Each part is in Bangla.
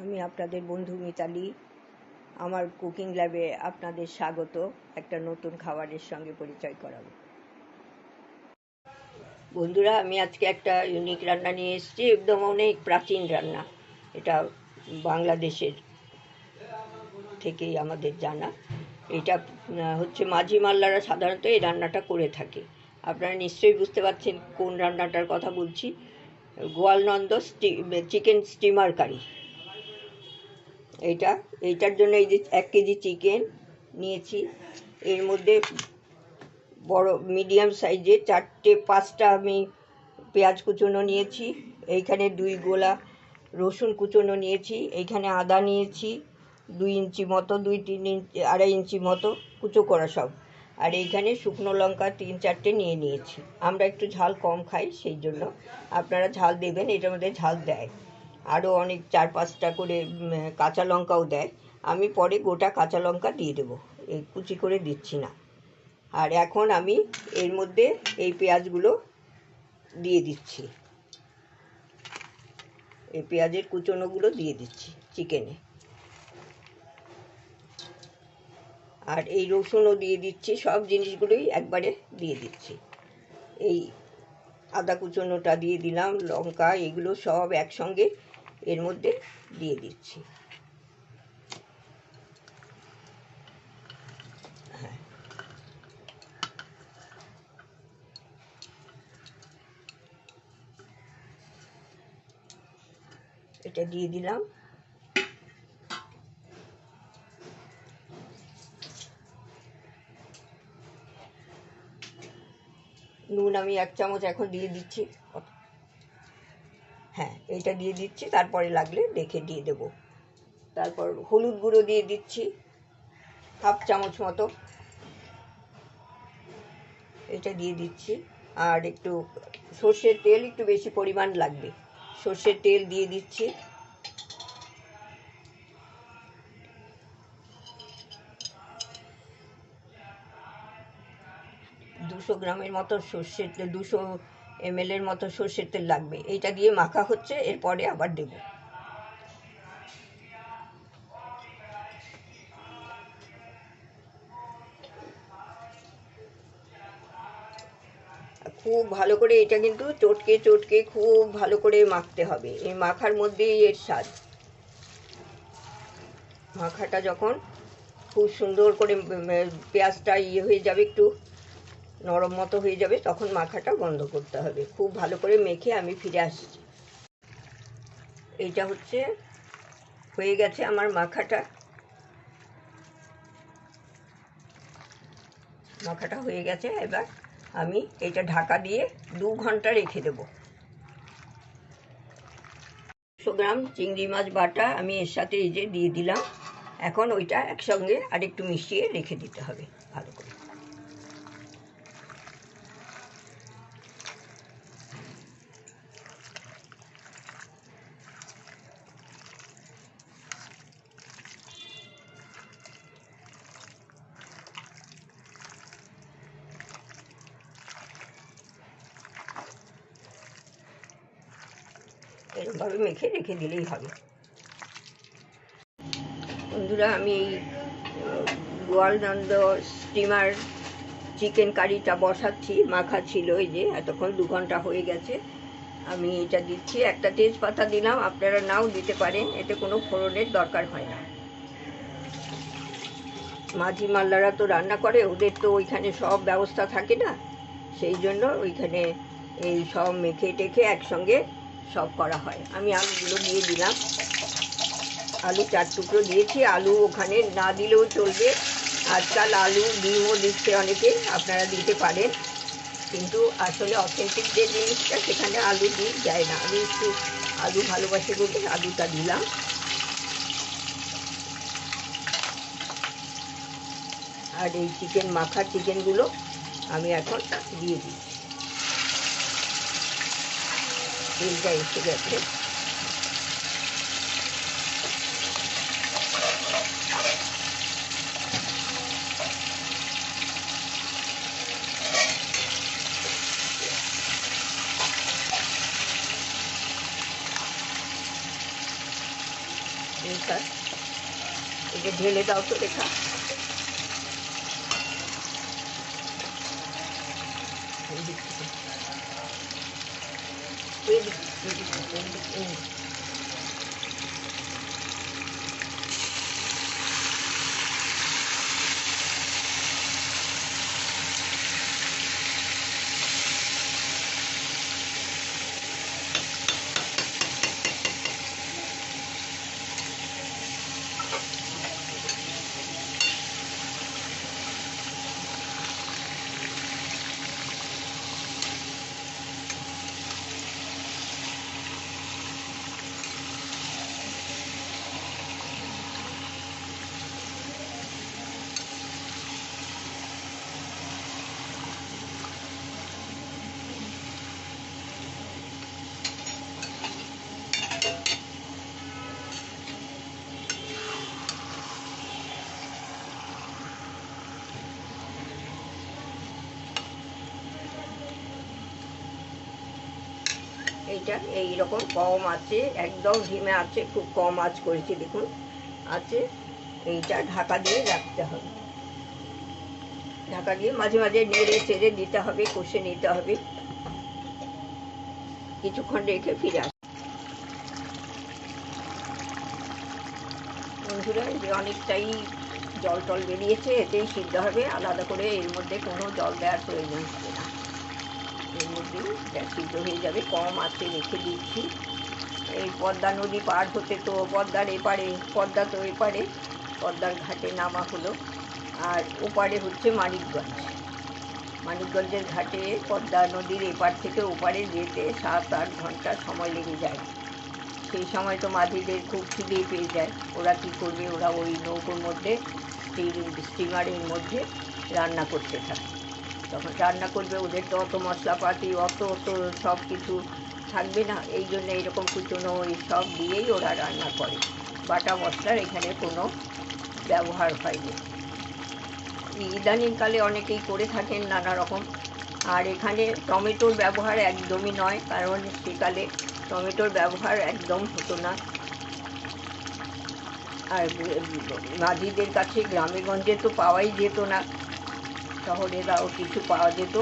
আমি আপনাদের বন্ধু মিতালি। আমার কুকিং ল্যাবে আপনাদের স্বাগত। একটা নতুন খাবারের সঙ্গে পরিচয় করাবো। বন্ধুরা, আমি আজকে একটা ইউনিক রান্না নিয়ে এসেছি, একদম অনেক প্রাচীন রান্না। এটা বাংলাদেশের থেকেই আমাদের জানা। এটা হচ্ছে মাঝি মাল্লারা সাধারণত এই রান্নাটা করে থাকে। আপনারা নিশ্চয়ই বুঝতে পারছেন কোন রান্নাটার কথা বলছি। গোয়ালনন্দ স্টি চিকেন স্টিমার কারি। এইটা, এইটার জন্য এই যে এক কেজি চিকেন নিয়েছি। এর মধ্যে বড় মিডিয়াম সাইজের চারটে, পাঁচটা আমি পেঁয়াজ কুচোনো নিয়েছি। এইখানে দুই গোলা রসুন কুচোনো নিয়েছি। এইখানে আদা নিয়েছি, দুই ইঞ্চি মতো, দুই তিন ইঞ্চি, আড়াই ইঞ্চি মতো কুচো করা সব। আর এইখানে শুকনো লঙ্কা তিন চারটে নিয়ে নিয়েছি। আমরা একটু ঝাল কম খাই, সেই জন্য। আপনারা ঝাল দেবেন, এটার মধ্যে ঝাল দেয়। আরও অনেক চার পাঁচটা করে কাঁচা লঙ্কাও দেয়। আমি পরে গোটা কাঁচা লঙ্কা দিয়ে দেবো। এই কুচি করে দিচ্ছি না। আর এখন আমি এর মধ্যে এই পেঁয়াজগুলো দিয়ে দিচ্ছি। এই পেঁয়াজের কুচনোগুলো দিয়ে দিচ্ছি চিকেনে। আর এই রসুনও দিয়ে দিচ্ছি, সব জিনিসগুলোই একবারে দিয়ে দিচ্ছি। এই আদা কুচনোটা দিয়ে দিলাম, লঙ্কা, এগুলো সব একসঙ্গে এর মধ্যে দিয়ে দিচ্ছি। হ্যাঁ। এটা দিয়ে দিলাম। নুন আমি এক চামচ এখন দিয়ে দিচ্ছি। এটা দিয়ে দিচ্ছি, তারপরে লাগলে দেখে দিয়ে দেব। তারপর হলুদ গুঁড়ো দিয়ে দিচ্ছি, হাফ চামচ মতো। এটা দিয়ে দিচ্ছি, আর একটু সর্ষের তেল একটু বেশি পরিমাণ লাগবে। সর্ষের তেল দিয়ে দিচ্ছি। দুশো গ্রামের মতো সর্ষের তেল দুশো এমএলের মতো সর্ষের তেল লাগবে। এইটা দিয়ে মাখা হচ্ছে, এরপরে আবার দেব। খুব ভালো করে এটা কিন্তু চটকে চটকে খুব ভালো করে মাখতে হবে। এই মাখার মধ্যেই এর স্বাদ। মাখাটা যখন খুব সুন্দর করে পেঁয়াজটা ইয়ে হয়ে যাবে একটু নরম মতো হয়ে যাবে, তখন মাখাটা বন্ধ করতে হবে। খুব ভালো করে মেখে আমি ফিরে আসছি। এইটা হচ্ছে, হয়ে গেছে আমার মাখাটা। মাখাটা হয়ে গেছে, এবার আমি এটা ঢাকা দিয়ে দু ঘণ্টা রেখে দেবো। দুশো গ্রাম চিংড়ি মাছ বাটা আমি এর সাথে এই যে দিয়ে দিলাম। এখন ওইটা একসঙ্গে আরেকটু মিশিয়ে রেখে দিতে হবে, ভালো করে। এরকমভাবে মেখে রেখে দিলেই হবে বন্ধুরা, আমি এই গোয়ালনন্দ স্টিমার চিকেন কারিটা বসাচ্ছি, মাখা ছিল এই যে, এতক্ষণ দু ঘণ্টা হয়ে গেছে। আমি এটা দিচ্ছি, একটা তেজপাতা দিলাম, আপনারা নাও দিতে পারেন, এতে কোনো ফোড়নের দরকার হয় না। মাঝি মাল্লারা তো রান্না করে, ওদের তো ওইখানে সব ব্যবস্থা থাকে না, সেই জন্য ওইখানে এই সব মেখে টেখে একসঙ্গে সব করা হয়। আমি আলুগুলো দিয়ে দিলাম। আলু চার টুকরো দিয়েছি। আলু ওখানে না দিলেও চলবে। আজকাল আলু ডিমও দিচ্ছে অনেকে, আপনারা দিতে পারেন। কিন্তু আসলে অথেন্টিক যে জিনিসটা, সেখানে আলু দিই যায় না। আমি একটু আলু ভালোবাসি বলে আলুটা দিলাম। আর এই চিকেন মাখা চিকেনগুলো আমি এখন দিয়ে দিচ্ছি। তেলটা এসে গেছে এইটা এই যে ঢেলে দাও তো রেখা এই দিক থেকে। এই দিক, এইটা এই রকম কম আছে, একদম ধিমে আছে, খুব কম আঁচ করেছি, দেখুন, আছে, এইটা ঢাকা দিয়ে রাখতে হবে। ঢাকা দিয়ে মাঝে মাঝে নেড়ে চেড়ে দিতে হবে, কষে নিতে হবে। কিছুক্ষণ রেখে ফিরে আস বন্ধুরা যে অনেকটাই জল টল বেরিয়েছে, এতেই সিদ্ধ হবে। আলাদা করে এর মধ্যে কোনো জল দেওয়ার প্রয়োজন হবে না। এর মধ্যেই সিদ্ধ হয়ে যাবে। কম আছে রেখে দিচ্ছি। এই পদ্মা নদী পার হতে তো পদ্মার এপারে, পদ্মা তো এপারে, পদ্মার ঘাটে নামা হলো। আর ওপারে হচ্ছে মানিকগঞ্জ। মানিকগঞ্জের ঘাটে পদ্মা নদীর এপার থেকে ওপারে যেতে সাত আট ঘণ্টা সময় লেগে যায়। সেই সময় তো মাঝিদের খুব খিদে পেয়ে যায়। ওরা কী করবে? ওরা ওই নৌকোর মধ্যে স্টিমারের মধ্যে রান্না করতে থাকে। তখন রান্না করবে, ওদের তো অত মশলাপাতি, অত অত সব কিছু থাকবে না। এই জন্য এরকম কুচনো সব দিয়েই ওরা রান্না করে। বাটা মশলার এখানে কোনো ব্যবহার হয়নি। ইদানিংকালে অনেকেই করে থাকেন নানা রকম। আর এখানে টমেটোর ব্যবহার একদমই নয়, কারণ সেকালে টমেটোর ব্যবহার একদম হতো না। আর মাঝিদের কাছে গ্রামে গঞ্জে তো পাওয়াই যেত না। শহরে তাও কিছু পাওয়া যেত।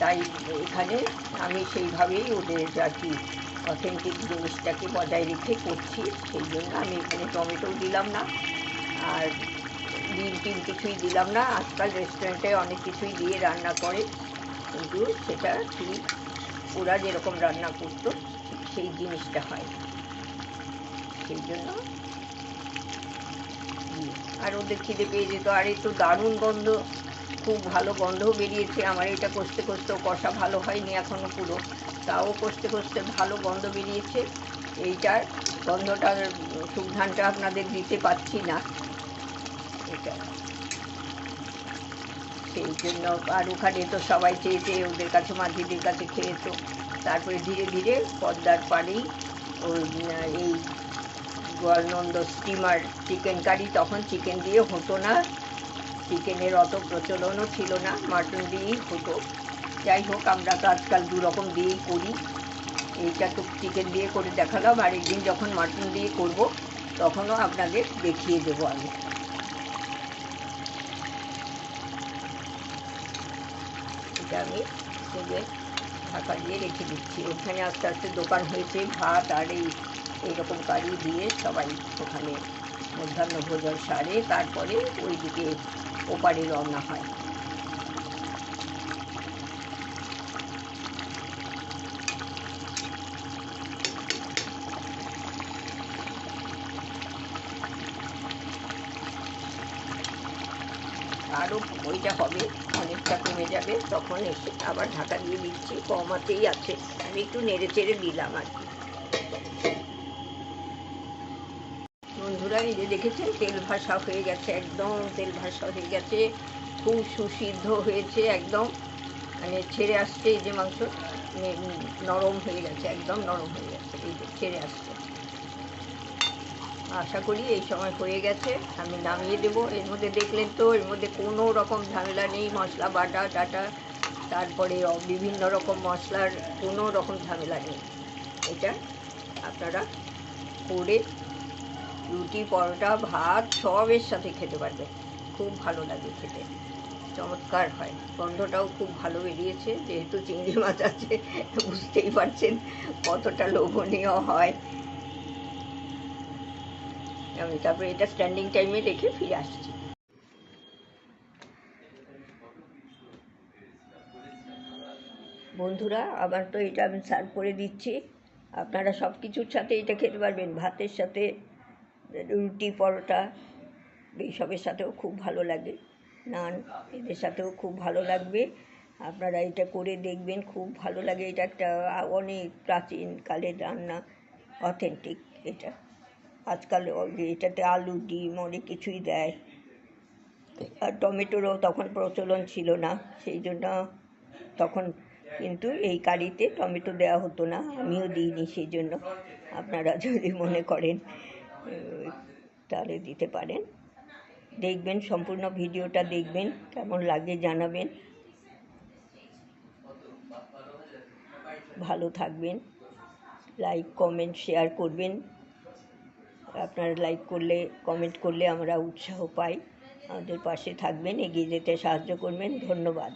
তাই এখানে আমি সেইভাবেই ওদের আর কি অথেন্টিক জিনিসটাকে বজায় রেখে করছি। সেই জন্য আমি এখানে টমেটো দিলাম না, আর ডিম টিম কিছুই দিলাম না। আজকাল রেস্টুরেন্টে অনেক কিছুই দিয়ে রান্না করে, কিন্তু সেটা ঠিক ওরা যেরকম রান্না করতো, সেই জিনিসটা হয়। সেই জন্য। আর ওদের খিদে পেয়ে যেত। আর এই তো দারুণ গন্ধ, খুব ভালো গন্ধ বেরিয়েছে আমার। এটা কষতে কষতেও কষা ভালো হয়নি এখনও পুরো। তাও কষতে কষতে ভালো গন্ধ বেরিয়েছে। এইটার গন্ধটার সুঘ্রাণটা আপনাদের দিতে পারছি না। এটা। সেই জন্য আর ওখানে তো সবাই চেয়ে চেয়ে ওদের কাছে মাঝিদের কাছে খেয়েছো তারপরে ধীরে ধীরে পদ্মার পাড়েই ওই এই গোয়ালনন্দ স্টিমার চিকেন কারি তখন চিকেন দিয়ে হতো না। চিকেনের অত প্রচলনও ছিল না মাটন দিয়েই হতো। যাই হোক, আমরা তো আজকাল দু রকম দিয়েই করি। এইটা তো চিকেন দিয়ে করে দেখালাম, আর একদিন যখন মাটন দিয়ে করব, তখনও আপনাদের দেখিয়ে দেবো আমি। এটা আমি ঢাকা দিয়ে রেখে দিচ্ছি। ওখানে আস্তে আস্তে দোকান হয়েছে, ভাত আর এই এইরকম কারি দিয়ে সবাই ওখানে মধ্যাহ্ন ভোজন সারে, তারপরে ওইদিকে ওপারে রওনা হয়। আরও ওইটা হবে, অনেকটা কমে যাবে, তখন এসে আবার ঢাকা দিয়ে দিচ্ছি কমাতেই আছে। আমি একটু নেড়ে চেড়ে দিলাম আর কি বন্ধুরা এই যে দেখেছেন তেল ভাসা হয়ে গেছে, একদম তেল ভাসা হয়ে গেছে, খুব সুসিদ্ধ হয়েছে একদম। মানে ছেড়ে আসছে এই যে মাংস মানে নরম হয়ে গেছে, একদম নরম হয়ে গেছে, এই যে ছেড়ে আসছে। আশা করি এই সময় হয়ে গেছে, আমি নামিয়ে দেবো। এর মধ্যে দেখলেন তো, এর মধ্যে কোনো রকম ঝামেলা নেই, মশলা, বাটা, টাটা। তারপরে বিভিন্ন রকম মশলার কোনো রকম ঝামেলা নেই। এটা আপনারা করে রুটি, পরোটা, ভাত সবের সাথে খেতে পারবেন খুব ভালো লাগে খেতে। চমৎকার হয়। গন্ধটাও খুব ভালো বেরিয়েছে। যেহেতু চিংড়ি মাছ আছে, বুঝতেই পারছেন কতটা লোভনীয় হয়। আমি তারপরে এটা স্ট্যান্ডিং টাইমে রেখে ফিরে আসছি। বন্ধুরা, আবার তো এটা আমি সার্ভ করে দিচ্ছি। আপনারা সব কিছুর সাথে এটা খেতে পারবেন। ভাতের সাথে রুটি পরোটা, এইসবের সাথেও খুব ভালো লাগে। নান, এদের সাথেও খুব ভালো লাগবে। আপনারা এটা করে দেখবেন, খুব ভালো লাগে। এটা একটা অনেক প্রাচীন কালের রান্না অথেন্টিক এটা। আজকাল এটাতে আলু, ডিম অনেক কিছুই দেয়। আর টমেটোরও তখন প্রচলন ছিল না, সেই জন্য তখন কিন্তু এই কারিতে টমেটো দেওয়া হতো না। আমিও দিইনি সেই জন্য। আপনারা যদি মনে করেন তাহলে দিতে পারেন। দেখবেন, সম্পূর্ণ ভিডিওটা দেখবেন, কেমন লাগে জানাবেন। ভালো থাকবেন লাইক কমেন্ট শেয়ার করবেন। আপনারা লাইক করলে কমেন্ট করলে আমরা উৎসাহ পাই। আমাদের পাশে থাকবেন, এগিয়ে যেতে সাহায্য করবেন। ধন্যবাদ।